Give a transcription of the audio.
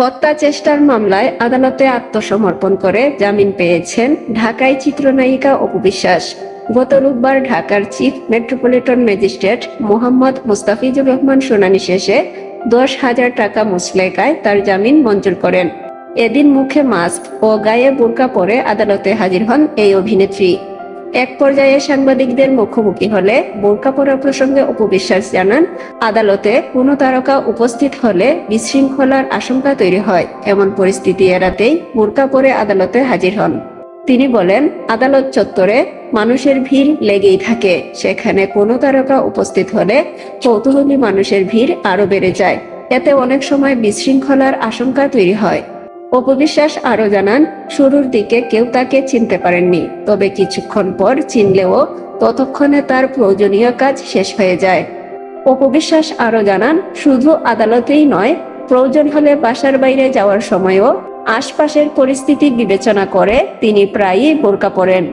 হত্যা চেষ্টার মামলায় আদালতে আত্মসমর্পণ করে জামিন পেয়েছেন ঢাকায় চিত্রনায়িকা অপু বিশ্বাস। গত রোববার ঢাকার chief metropolitan magistrate Mohammad Mustafizur Rahman শুনানি শেষে দশ হাজার টাকা মুসলেকায় তার জামিন মঞ্জুর করেন। এদিন মুখে মাস্ক ও গায়ে বোরকা পরে আদালতে হাজির হন এই অভিনেত্রী। এক পর্যায়ে সাংবাদিকদের মুখোমুখি হলে বোরকা পরা প্রসঙ্গে উপবিশ্বাস জানান, আদালতে কোনো তারকা উপস্থিত হলে বিশৃঙ্খলার আশঙ্কা তৈরি হয়, এমন পরিস্থিতি এড়াতেই বোরকা পরে আদালতে হাজির হন। তিনি বলেন, আদালত চত্বরে মানুষের ভিড় লেগেই থাকে, সেখানে কোনো তারকা উপস্থিত হলে কৌতূহলী মানুষের ভিড় আরও বেড়ে যায়। এতে অনেক সময় বিশৃঙ্খলার আশঙ্কা তৈরি হয়। অপবিশ্বাস আরও জানান, শুরুর দিকে কেউ তাকে চিনতে পারেননি, তবে কিছুক্ষণ পর চিনলেও ততক্ষণে তার প্রয়োজনীয় কাজ শেষ হয়ে যায়। অপবিশ্বাস আরও জানান, শুধু আদালতেই নয়, প্রয়োজন হলে বাসার বাইরে যাওয়ার সময়ও আশপাশের পরিস্থিতি বিবেচনা করে তিনি প্রায়ই বোরকা পরেন।